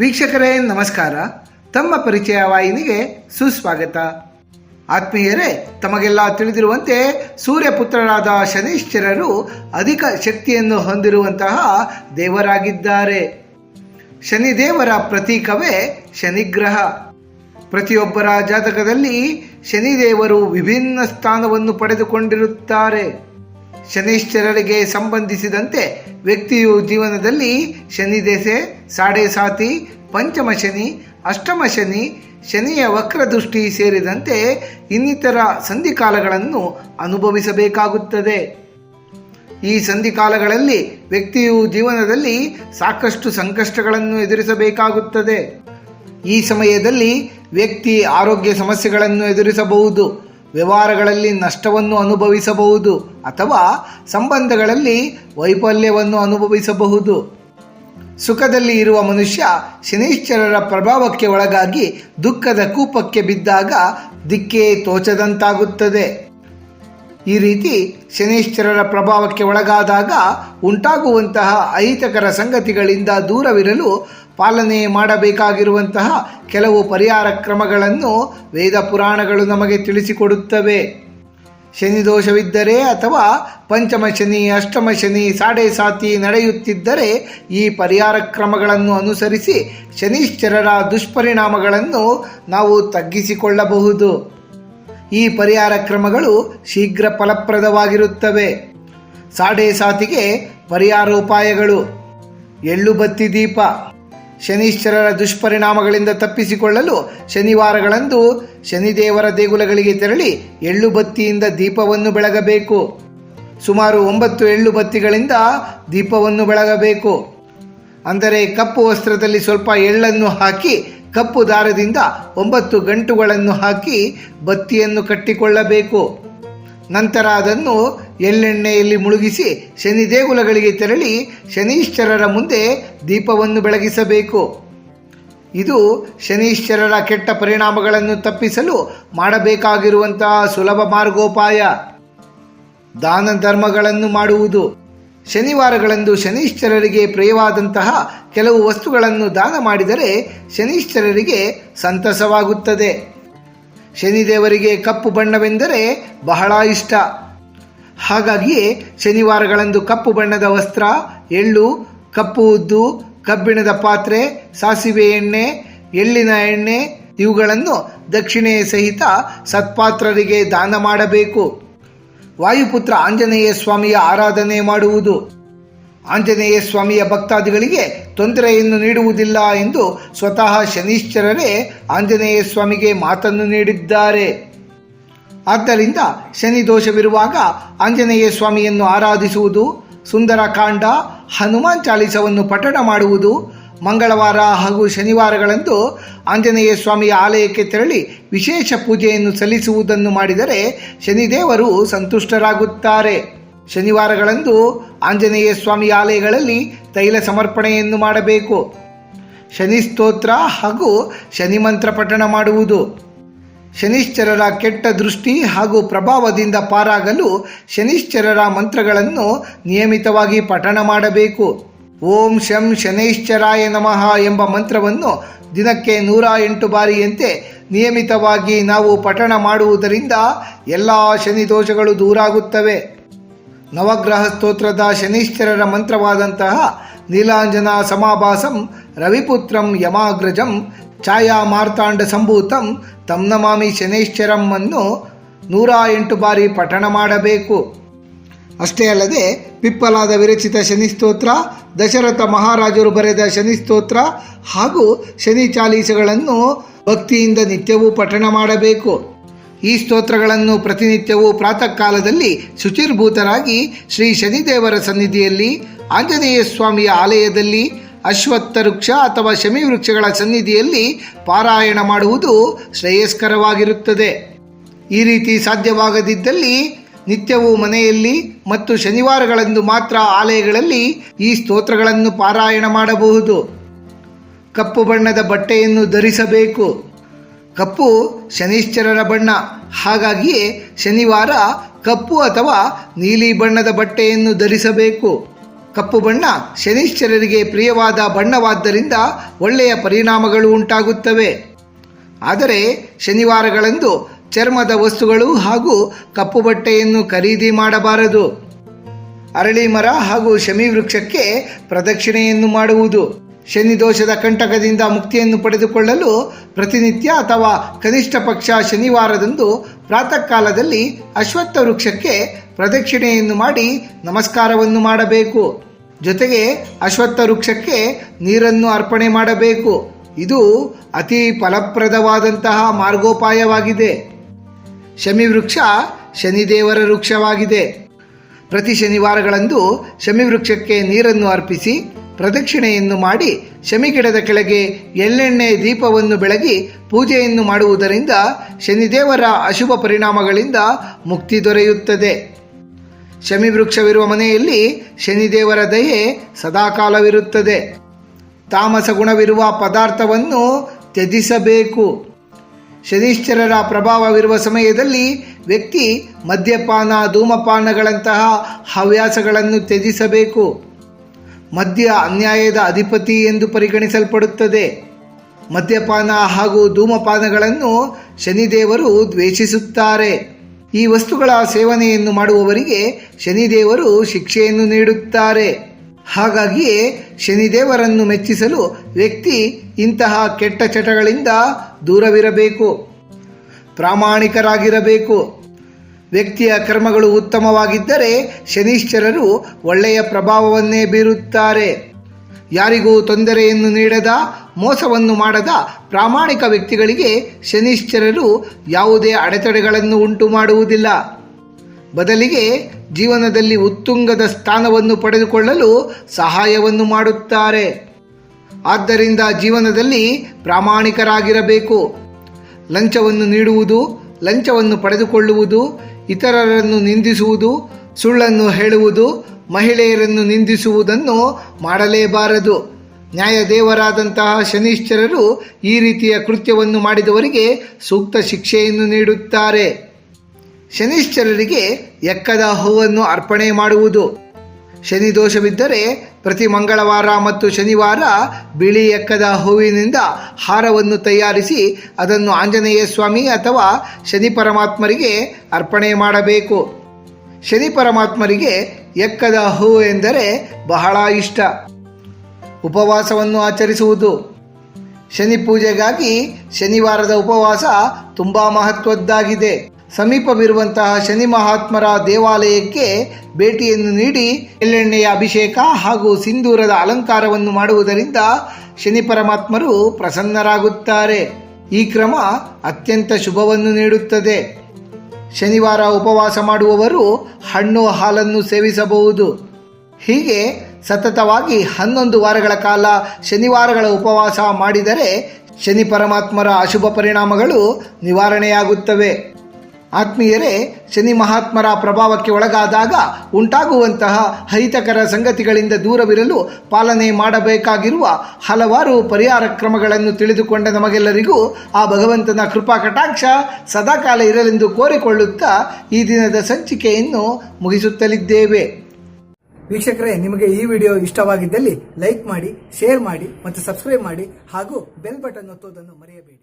ವೀಕ್ಷಕರೇ, ನಮಸ್ಕಾರ. ತಮ್ಮ ಪರಿಚಯ ವಾಹಿನಿಗೆ ಸುಸ್ವಾಗತ. ಆತ್ಮೀಯರೇ, ತಮಗೆಲ್ಲ ತಿಳಿದಿರುವಂತೆ ಸೂರ್ಯಪುತ್ರರಾದ ಶನೀಶ್ಚರರು ಅಧಿಕ ಶಕ್ತಿಯನ್ನು ಹೊಂದಿರುವಂತಹ ದೇವರಾಗಿದ್ದಾರೆ. ಶನಿದೇವರ ಪ್ರತೀಕವೇ ಶನಿಗ್ರಹ. ಪ್ರತಿಯೊಬ್ಬರ ಜಾತಕದಲ್ಲಿ ಶನಿದೇವರು ವಿಭಿನ್ನ ಸ್ಥಾನವನ್ನು ಪಡೆದುಕೊಂಡಿರುತ್ತಾರೆ. ಶನಿಶ್ಚರರಿಗೆ ಸಂಬಂಧಿಸಿದಂತೆ ವ್ಯಕ್ತಿಯು ಜೀವನದಲ್ಲಿ ಶನಿ ದೆಸೆ, ಸಾಡೆ ಸಾತಿ, ಪಂಚಮ ಶನಿ, ಅಷ್ಟಮ ಶನಿ, ಶನಿಯ ವಕ್ರದೃಷ್ಟಿ ಸೇರಿದಂತೆ ಇನ್ನಿತರ ಸಂಧಿಕಾಲಗಳನ್ನು ಅನುಭವಿಸಬೇಕಾಗುತ್ತದೆ. ಈ ಸಂಧಿಕಾಲಗಳಲ್ಲಿ ವ್ಯಕ್ತಿಯು ಜೀವನದಲ್ಲಿ ಸಾಕಷ್ಟು ಸಂಕಷ್ಟಗಳನ್ನು ಎದುರಿಸಬೇಕಾಗುತ್ತದೆ. ಈ ಸಮಯದಲ್ಲಿ ವ್ಯಕ್ತಿ ಆರೋಗ್ಯ ಸಮಸ್ಯೆಗಳನ್ನು ಎದುರಿಸಬಹುದು. ವ್ಯವಹಾರಗಳಲ್ಲಿ ನಷ್ಟವನ್ನು ಅನುಭವಿಸಬಹುದು ಅಥವಾ ಸಂಬಂಧಗಳಲ್ಲಿ ವೈಫಲ್ಯವನ್ನು ಅನುಭವಿಸಬಹುದು. ಸುಖದಲ್ಲಿ ಇರುವ ಮನುಷ್ಯ ಶನೈಶ್ಚರರ ಪ್ರಭಾವಕ್ಕೆ ಒಳಗಾಗಿ ದುಃಖದ ಕೂಪಕ್ಕೆ ಬಿದ್ದಾಗ ದಿಕ್ಕೇ ತೋಚದಂತಾಗುತ್ತದೆ. ಈ ರೀತಿ ಶನೈಶ್ಚರರ ಪ್ರಭಾವಕ್ಕೆ ಒಳಗಾದಾಗ ಉಂಟಾಗುವಂತಹ ಅಹಿತಕರ ಸಂಗತಿಗಳಿಂದ ದೂರವಿರಲು ಪಾಲನೆ ಮಾಡಬೇಕಾಗಿರುವಂತಹ ಕೆಲವು ಪರಿಹಾರ ಕ್ರಮಗಳನ್ನು ವೇದ ಪುರಾಣಗಳು ನಮಗೆ ತಿಳಿಸಿಕೊಡುತ್ತವೆ. ಶನಿ ದೋಷವಿದ್ದರೆ ಅಥವಾ ಪಂಚಮ ಶನಿ, ಅಷ್ಟಮ ಶನಿ, ಸಾಡೆ ಸಾತಿ ನಡೆಯುತ್ತಿದ್ದರೆ ಈ ಪರಿಹಾರ ಕ್ರಮಗಳನ್ನು ಅನುಸರಿಸಿ ಶನಿಶ್ಚರರ ದುಷ್ಪರಿಣಾಮಗಳನ್ನು ನಾವು ತಗ್ಗಿಸಿಕೊಳ್ಳಬಹುದು. ಈ ಪರಿಹಾರ ಕ್ರಮಗಳು ಶೀಘ್ರ ಫಲಪ್ರದವಾಗಿರುತ್ತವೆ. ಸಾಡೆ ಸಾತಿಗೆ ಪರಿಹಾರೋಪಾಯಗಳು. ಎಳ್ಳು ಬತ್ತಿ ದೀಪ. ಶನಿಶ್ಚರರ ದುಷ್ಪರಿಣಾಮಗಳಿಂದ ತಪ್ಪಿಸಿಕೊಳ್ಳಲು ಶನಿವಾರಗಳಂದು ಶನಿದೇವರ ದೇಗುಲಗಳಿಗೆ ತೆರಳಿ ಎಳ್ಳು ಬತ್ತಿಯಿಂದ ದೀಪವನ್ನು ಬೆಳಗಬೇಕು. ಸುಮಾರು ಒಂಬತ್ತು ಎಳ್ಳು ಬತ್ತಿಗಳಿಂದ ದೀಪವನ್ನು ಬೆಳಗಬೇಕು. ಅಂದರೆ ಕಪ್ಪು ವಸ್ತ್ರದಲ್ಲಿ ಸ್ವಲ್ಪ ಎಳ್ಳನ್ನು ಹಾಕಿ ಕಪ್ಪು ದಾರದಿಂದ ಒಂಬತ್ತು ಗಂಟುಗಳನ್ನು ಹಾಕಿ ಬತ್ತಿಯನ್ನು ಕಟ್ಟಿಕೊಳ್ಳಬೇಕು. ನಂತರ ಅದನ್ನು ಎಳ್ಳೆಣ್ಣೆಯಲ್ಲಿ ಮುಳುಗಿಸಿ ಶನಿ ದೇಗುಲಗಳಿಗೆ ತೆರಳಿ ಶನೀಶ್ವರರ ಮುಂದೆ ದೀಪವನ್ನು ಬೆಳಗಿಸಬೇಕು. ಇದು ಶನೀಶ್ವರರ ಕೆಟ್ಟ ಪರಿಣಾಮಗಳನ್ನು ತಪ್ಪಿಸಲು ಮಾಡಬೇಕಾಗಿರುವಂತಹ ಸುಲಭ ಮಾರ್ಗೋಪಾಯ. ದಾನ ಧರ್ಮಗಳನ್ನು ಮಾಡುವುದು. ಶನಿವಾರಗಳಂದು ಶನಿಶ್ಚರರಿಗೆ ಪ್ರಿಯವಾದಂತಹ ಕೆಲವು ವಸ್ತುಗಳನ್ನು ದಾನ ಮಾಡಿದರೆ ಶನೀಶ್ವರರಿಗೆ ಸಂತಸವಾಗುತ್ತದೆ. ಶನಿದೇವರಿಗೆ ಕಪ್ಪು ಬಣ್ಣವೆಂದರೆ ಬಹಳ ಇಷ್ಟ. ಹಾಗಾಗಿಯೇ ಶನಿವಾರಗಳಂದು ಕಪ್ಪು ಬಣ್ಣದ ವಸ್ತ್ರ, ಎಳ್ಳು, ಕಪ್ಪು ಉದ್ದು, ಕಬ್ಬಿಣದ ಪಾತ್ರೆ, ಸಾಸಿವೆ ಎಣ್ಣೆ, ಎಳ್ಳಿನ ಎಣ್ಣೆ ಇವುಗಳನ್ನು ದಕ್ಷಿಣೆಯ ಸಹಿತ ಸತ್ಪಾತ್ರರಿಗೆ ದಾನ ಮಾಡಬೇಕು. ವಾಯುಪುತ್ರ ಆಂಜನೇಯ ಸ್ವಾಮಿಯ ಆರಾಧನೆ ಮಾಡುವುದು. ಆಂಜನೇಯ ಸ್ವಾಮಿಯ ಭಕ್ತಾದಿಗಳಿಗೆ ತೊಂದರೆಯನ್ನು ನೀಡುವುದಿಲ್ಲ ಎಂದು ಸ್ವತಃ ಶನೀಶ್ಚರರೇ ಆಂಜನೇಯ ಸ್ವಾಮಿಗೆ ಮಾತನ್ನು ನೀಡಿದ್ದಾರೆ. ಆದ್ದರಿಂದ ಶನಿ ದೋಷವಿರುವಾಗ ಆಂಜನೇಯ ಸ್ವಾಮಿಯನ್ನು ಆರಾಧಿಸುವುದು, ಸುಂದರಕಾಂಡ, ಹನುಮಾನ್ ಚಾಲಿಸವನ್ನು ಪಠಣ ಮಾಡುವುದು ಮಂಗಳವಾರ ಹಾಗೂ ಶನಿವಾರಗಳಂದು ಆಂಜನೇಯ ಸ್ವಾಮಿಯ ಆಲಯಕ್ಕೆ ತೆರಳಿ ವಿಶೇಷ ಪೂಜೆಯನ್ನು ಸಲ್ಲಿಸುವುದನ್ನು ಮಾಡಿದರೆ ಶನಿದೇವರು ಸಂತುಷ್ಟರಾಗುತ್ತಾರೆ. ಶನಿವಾರಗಳಂದು ಆಂಜನೇಯ ಸ್ವಾಮಿ ಆಲಯಗಳಲ್ಲಿ ತೈಲ ಸಮರ್ಪಣೆಯನ್ನು ಮಾಡಬೇಕು. ಶನಿ ಸ್ತೋತ್ರ ಹಾಗೂ ಶನಿ ಮಂತ್ರ ಪಠಣ ಮಾಡುವುದು. ಶನಿಶ್ಚರರ ಕೆಟ್ಟ ದೃಷ್ಟಿ ಹಾಗೂ ಪ್ರಭಾವದಿಂದ ಪಾರಾಗಲು ಶನಿಶ್ಚರರ ಮಂತ್ರಗಳನ್ನು ನಿಯಮಿತವಾಗಿ ಪಠಣ ಮಾಡಬೇಕು. ಓಂ ಶಂ ಶನೈಶ್ಚರಾಯ ನಮಃ ಎಂಬ ಮಂತ್ರವನ್ನು ದಿನಕ್ಕೆ ನೂರ ಎಂಟು ಬಾರಿಯಂತೆ ನಿಯಮಿತವಾಗಿ ನಾವು ಪಠಣ ಮಾಡುವುದರಿಂದ ಎಲ್ಲ ಶನಿ ದೋಷಗಳು ದೂರಾಗುತ್ತವೆ. ನವಗ್ರಹ ಸ್ತೋತ್ರದ ಶನೀಶ್ಚರರ ಮಂತ್ರವಾದಂತಹ ನೀಲಾಂಜನ ಸಮಾಭಾಸಂ, ರವಿಪುತ್ರಂ ಯಮಾಗ್ರಜಂ ಛಾಯಾ ಮಾರ್ತಾಂಡ ಸಂಭೂತಂ, ತಮ್ನಮಾಮಿ ನಮಾಮಿ ಶನೈಶ್ಚರಂ ಅನ್ನು ನೂರ ಎಂಟು ಬಾರಿ ಪಠಣ ಮಾಡಬೇಕು. ಅಷ್ಟೇ ಅಲ್ಲದೆ ಪಿಪ್ಪಲಾದ ವಿರಚಿತ ಶನಿ ಸ್ತೋತ್ರ, ದಶರಥ ಮಹಾರಾಜರು ಬರೆದ ಶನಿ ಸ್ತೋತ್ರ ಹಾಗೂ ಶನಿ ಚಾಲೀಸಗಳನ್ನು ಭಕ್ತಿಯಿಂದ ನಿತ್ಯವೂ ಪಠಣ ಮಾಡಬೇಕು. ಈ ಸ್ತೋತ್ರಗಳನ್ನು ಪ್ರತಿನಿತ್ಯವೂ ಪ್ರಾತಃ ಕಾಲದಲ್ಲಿ ಶುಚಿರ್ಭೂತರಾಗಿ ಶ್ರೀ ಶನಿದೇವರ ಸನ್ನಿಧಿಯಲ್ಲಿ, ಆಂಜನೇಯ ಸ್ವಾಮಿಯ ಆಲಯದಲ್ಲಿ ಅಶ್ವತ್ಥ ವೃಕ್ಷ ಅಥವಾ ಶಮಿ ವೃಕ್ಷಗಳ ಸನ್ನಿಧಿಯಲ್ಲಿ ಪಾರಾಯಣ ಮಾಡುವುದು ಶ್ರೇಯಸ್ಕರವಾಗಿರುತ್ತದೆ. ಈ ರೀತಿ ಸಾಧ್ಯವಾಗದಿದ್ದಲ್ಲಿ ನಿತ್ಯವೂ ಮನೆಯಲ್ಲಿ ಮತ್ತು ಶನಿವಾರಗಳಂದು ಮಾತ್ರ ಆಲಯಗಳಲ್ಲಿ ಈ ಸ್ತೋತ್ರಗಳನ್ನು ಪಾರಾಯಣ ಮಾಡಬಹುದು. ಕಪ್ಪು ಬಣ್ಣದ ಬಟ್ಟೆಯನ್ನು ಧರಿಸಬೇಕು. ಕಪ್ಪು ಶನಿಶ್ಚರರ ಬಣ್ಣ. ಹಾಗಾಗಿಯೇ ಶನಿವಾರ ಕಪ್ಪು ಅಥವಾ ನೀಲಿ ಬಣ್ಣದ ಬಟ್ಟೆಯನ್ನು ಧರಿಸಬೇಕು. ಕಪ್ಪು ಬಣ್ಣ ಶನಿಶ್ಚರರಿಗೆ ಪ್ರಿಯವಾದ ಬಣ್ಣವಾದ್ದರಿಂದ ಒಳ್ಳೆಯ ಪರಿಣಾಮಗಳು ಉಂಟಾಗುತ್ತವೆ. ಆದರೆ ಶನಿವಾರಗಳಂದು ಚರ್ಮದ ವಸ್ತುಗಳು ಹಾಗೂ ಕಪ್ಪು ಬಟ್ಟೆಯನ್ನು ಖರೀದಿ ಮಾಡಬಾರದು. ಅರಳಿ ಮರ ಹಾಗೂ ಶಮಿ ವೃಕ್ಷಕ್ಕೆ ಪ್ರದಕ್ಷಿಣೆಯನ್ನು ಮಾಡುವುದು. ಶನಿ ದೋಷದ ಕಂಟಕದಿಂದ ಮುಕ್ತಿಯನ್ನು ಪಡೆದುಕೊಳ್ಳಲು ಪ್ರತಿನಿತ್ಯ ಅಥವಾ ಕನಿಷ್ಠ ಪಕ್ಷ ಶನಿವಾರದಂದು ಪ್ರಾತಃ ಕಾಲದಲ್ಲಿ ಅಶ್ವತ್ಥ ವೃಕ್ಷಕ್ಕೆ ಪ್ರದಕ್ಷಿಣೆಯನ್ನು ಮಾಡಿ ನಮಸ್ಕಾರವನ್ನು ಮಾಡಬೇಕು. ಜೊತೆಗೆ ಅಶ್ವತ್ಥ ವೃಕ್ಷಕ್ಕೆ ನೀರನ್ನು ಅರ್ಪಣೆ ಮಾಡಬೇಕು. ಇದು ಅತಿ ಫಲಪ್ರದವಾದಂತಹ ಮಾರ್ಗೋಪಾಯವಾಗಿದೆ. ಶಮಿ ವೃಕ್ಷ ಶನಿದೇವರ ವೃಕ್ಷವಾಗಿದೆ. ಪ್ರತಿ ಶನಿವಾರಗಳಂದು ಶಮಿ ವೃಕ್ಷಕ್ಕೆ ನೀರನ್ನು ಅರ್ಪಿಸಿ ಪ್ರದಕ್ಷಿಣೆಯನ್ನು ಮಾಡಿ ಶಮಿ ಗಿಡದ ಕೆಳಗೆ ಎಳ್ಳೆಣ್ಣೆ ದೀಪವನ್ನು ಬೆಳಗಿ ಪೂಜೆಯನ್ನು ಮಾಡುವುದರಿಂದ ಶನಿದೇವರ ಅಶುಭ ಪರಿಣಾಮಗಳಿಂದ ಮುಕ್ತಿ ದೊರೆಯುತ್ತದೆ. ಶಮಿ ವೃಕ್ಷವಿರುವ ಮನೆಯಲ್ಲಿ ಶನಿದೇವರ ದಯೆ ಸದಾಕಾಲವಿರುತ್ತದೆ. ತಾಮಸ ಗುಣವಿರುವ ಪದಾರ್ಥವನ್ನು ತ್ಯಜಿಸಬೇಕು. ಶನಿಶ್ಚರರ ಪ್ರಭಾವವಿರುವ ಸಮಯದಲ್ಲಿ ವ್ಯಕ್ತಿ ಮದ್ಯಪಾನ, ಧೂಮಪಾನಗಳಂತಹ ಹವ್ಯಾಸಗಳನ್ನು ತ್ಯಜಿಸಬೇಕು. ಮದ್ಯ ಅನ್ಯಾಯದ ಅಧಿಪತಿ ಎಂದು ಪರಿಗಣಿಸಲ್ಪಡುತ್ತದೆ. ಮದ್ಯಪಾನ ಹಾಗೂ ಧೂಮಪಾನಗಳನ್ನು ಶನಿದೇವರು ದ್ವೇಷಿಸುತ್ತಾರೆ. ಈ ವಸ್ತುಗಳ ಸೇವನೆಯನ್ನು ಮಾಡುವವರಿಗೆ ಶನಿದೇವರು ಶಿಕ್ಷೆಯನ್ನು ನೀಡುತ್ತಾರೆ. ಹಾಗಾಗಿಯೇ ಶನಿದೇವರನ್ನು ಮೆಚ್ಚಿಸಲು ವ್ಯಕ್ತಿ ಇಂತಹ ಕೆಟ್ಟ ಚಟಗಳಿಂದ ದೂರವಿರಬೇಕು, ಪ್ರಾಮಾಣಿಕರಾಗಿರಬೇಕು. ವ್ಯಕ್ತಿಯ ಕರ್ಮಗಳು ಉತ್ತಮವಾಗಿದ್ದರೆ ಶನಿಶ್ಚರರು ಒಳ್ಳೆಯ ಪ್ರಭಾವವನ್ನೇ ಬೀರುತ್ತಾರೆ. ಯಾರಿಗೂ ತೊಂದರೆಯನ್ನು ನೀಡದ, ಮೋಸವನ್ನು ಮಾಡದ ಪ್ರಾಮಾಣಿಕ ವ್ಯಕ್ತಿಗಳಿಗೆ ಶನಿಶ್ಚರರು ಯಾವುದೇ ಅಡೆತಡೆಗಳನ್ನು ಉಂಟು ಮಾಡುವುದಿಲ್ಲ ಬದಲಿಗೆ ಜೀವನದಲ್ಲಿ ಉತ್ತುಂಗದ ಸ್ಥಾನವನ್ನು ಪಡೆದುಕೊಳ್ಳಲು ಸಹಾಯವನ್ನು ಮಾಡುತ್ತಾರೆ. ಆದ್ದರಿಂದ ಜೀವನದಲ್ಲಿ ಪ್ರಾಮಾಣಿಕರಾಗಿರಬೇಕು. ಲಂಚವನ್ನು ನೀಡುವುದು, ಲಂಚವನ್ನು ಪಡೆದುಕೊಳ್ಳುವುದು, ಇತರರನ್ನು ನಿಂದಿಸುವುದು, ಸುಳ್ಳನ್ನು ಹೇಳುವುದು, ಮಹಿಳೆಯರನ್ನು ನಿಂದಿಸುವುದನ್ನು ಮಾಡಲೇಬಾರದು. ನ್ಯಾಯದೇವರಾದಂತಹ ಶನಿಶ್ಚರರು ಈ ರೀತಿಯ ಕೃತ್ಯವನ್ನು ಮಾಡಿದವರಿಗೆ ಸೂಕ್ತ ಶಿಕ್ಷೆಯನ್ನು ನೀಡುತ್ತಾರೆ. ಶನಿಶ್ಚರರಿಗೆ ಎಕ್ಕದ ಹೂವನ್ನು ಅರ್ಪಣೆ ಮಾಡುವುದು. ಶನಿ ದೋಷವಿದ್ದರೆ ಪ್ರತಿ ಮಂಗಳವಾರ ಮತ್ತು ಶನಿವಾರ ಬಿಳಿ ಎಕ್ಕದ ಹೂವಿನಿಂದ ಹಾರವನ್ನು ತಯಾರಿಸಿ ಅದನ್ನು ಆಂಜನೇಯ ಸ್ವಾಮಿ ಅಥವಾ ಶನಿ ಪರಮಾತ್ಮರಿಗೆ ಅರ್ಪಣೆ ಮಾಡಬೇಕು. ಶನಿ ಪರಮಾತ್ಮರಿಗೆ ಎಕ್ಕದ ಹೂವು ಎಂದರೆ ಬಹಳ ಇಷ್ಟ. ಉಪವಾಸವನ್ನು ಆಚರಿಸುವುದು. ಶನಿ ಪೂಜೆಗಾಗಿ ಶನಿವಾರದ ಉಪವಾಸ ತುಂಬ ಮಹತ್ವದ್ದಾಗಿದೆ. ಸಮೀಪವಿರುವಂತಹ ಶನಿ ಮಹಾತ್ಮರ ದೇವಾಲಯಕ್ಕೆ ಭೇಟಿಯನ್ನು ನೀಡಿ ಎಳ್ಳೆಣ್ಣೆಯ ಅಭಿಷೇಕ ಹಾಗೂ ಸಿಂಧೂರದ ಅಲಂಕಾರವನ್ನು ಮಾಡುವುದರಿಂದ ಶನಿ ಪರಮಾತ್ಮರು ಪ್ರಸನ್ನರಾಗುತ್ತಾರೆ. ಈ ಕ್ರಮ ಅತ್ಯಂತ ಶುಭವನ್ನು ನೀಡುತ್ತದೆ. ಶನಿವಾರ ಉಪವಾಸ ಮಾಡುವವರು ಹಣ್ಣು ಹಾಲನ್ನು ಸೇವಿಸಬಹುದು. ಹೀಗೆ ಸತತವಾಗಿ ಹನ್ನೊಂದು ವಾರಗಳ ಕಾಲ ಶನಿವಾರಗಳ ಉಪವಾಸ ಮಾಡಿದರೆ ಶನಿ ಪರಮಾತ್ಮರ ಅಶುಭ ಪರಿಣಾಮಗಳು ನಿವಾರಣೆಯಾಗುತ್ತವೆ. ಆತ್ಮೀಯರೇ, ಶನಿ ಮಹಾತ್ಮರ ಪ್ರಭಾವಕ್ಕೆ ಒಳಗಾದಾಗ ಉಂಟಾಗುವಂತಹ ಹಿತಕರ ಸಂಗತಿಗಳಿಂದ ದೂರವಿರಲು ಪಾಲನೆ ಮಾಡಬೇಕಾಗಿರುವ ಹಲವಾರು ಪರಿಹಾರ ಕ್ರಮಗಳನ್ನು ತಿಳಿದುಕೊಂಡ ನಮಗೆಲ್ಲರಿಗೂ ಆ ಭಗವಂತನ ಕೃಪಾ ಕಟಾಕ್ಷ ಸದಾಕಾಲ ಇರಲೆಂದು ಕೋರಿಕೊಳ್ಳುತ್ತಾ ಈ ದಿನದ ಸಂಚಿಕೆಯನ್ನು ಮುಗಿಸುತ್ತಲಿದ್ದೇವೆ. ವೀಕ್ಷಕರೇ, ನಿಮಗೆ ಈ ವಿಡಿಯೋ ಇಷ್ಟವಾಗಿದ್ದಲ್ಲಿ ಲೈಕ್ ಮಾಡಿ, ಶೇರ್ ಮಾಡಿ ಮತ್ತು ಸಬ್ಸ್ಕ್ರೈಬ್ ಮಾಡಿ ಹಾಗೂ ಬೆಲ್ ಬಟನ್ ಒತ್ತುವುದನ್ನು ಮರೆಯಬೇಡಿ.